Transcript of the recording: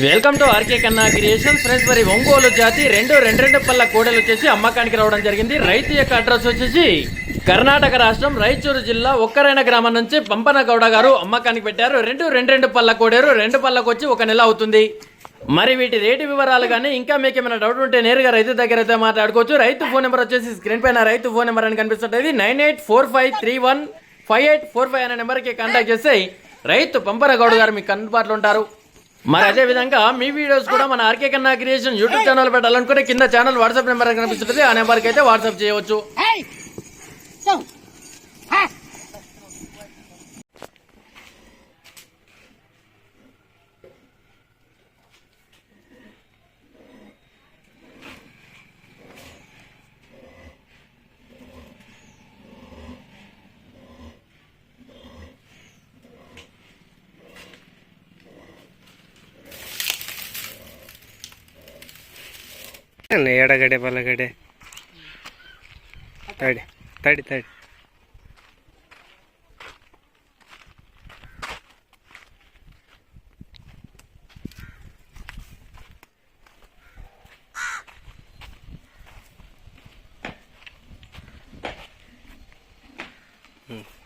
Welcome to RK Kanna creation friends మరి ఒంగోలు జాతి రెండు రెండు రెండు పళ్ళ కోడలు వచ్చేసి అమ్మకానికి రావడం జరిగింది. రైతు యొక్క అడ్రస్ వచ్చేసి కర్ణాటక రాష్ట్రం రాయచూరు జిల్లా ఒక్కరైన గ్రామం నుంచి పంపన గౌడ గారు అమ్మకానికి పెట్టారు. రెండు రెండు రెండు పళ్ళ కోడేరు. రెండు పళ్ళకు వచ్చి ఒక నెల అవుతుంది. మరి వీటి రేటు వివరాలు కానీ ఇంకా మీకు ఏమైనా డౌట్ ఉంటే నేరుగా రైతు దగ్గర అయితే మాట్లాడుకోవచ్చు. రైతు ఫోన్ నెంబర్ వచ్చేసి స్క్రీన్ పైన రైతు ఫోన్ నెంబర్ అని కనిపిస్తుంటుంది. Nine eight four five three one five eight four five అనే నెంబర్కి కాంటాక్ట్ చేస్తే రైతు పంపన గౌడ గారు మీకు అందుబాటులో ఉంటారు. మరి అదే విధంగా మీ వీడియోస్ కూడా మన RK Kanna creation YouTube channel పెట్టాలనుకుంటే కింద ఛానల్ వాట్సాప్ నెంబర్ కనిపిస్తుంది ఆ నెంబర్కి అయితే వాట్సాప్ చేయవచ్చు. ಎಡಗಡೆ ಬಲಗಡೆ. ತಡಿ ತಡಿ ತಡಿ. ಹ್ಞೂ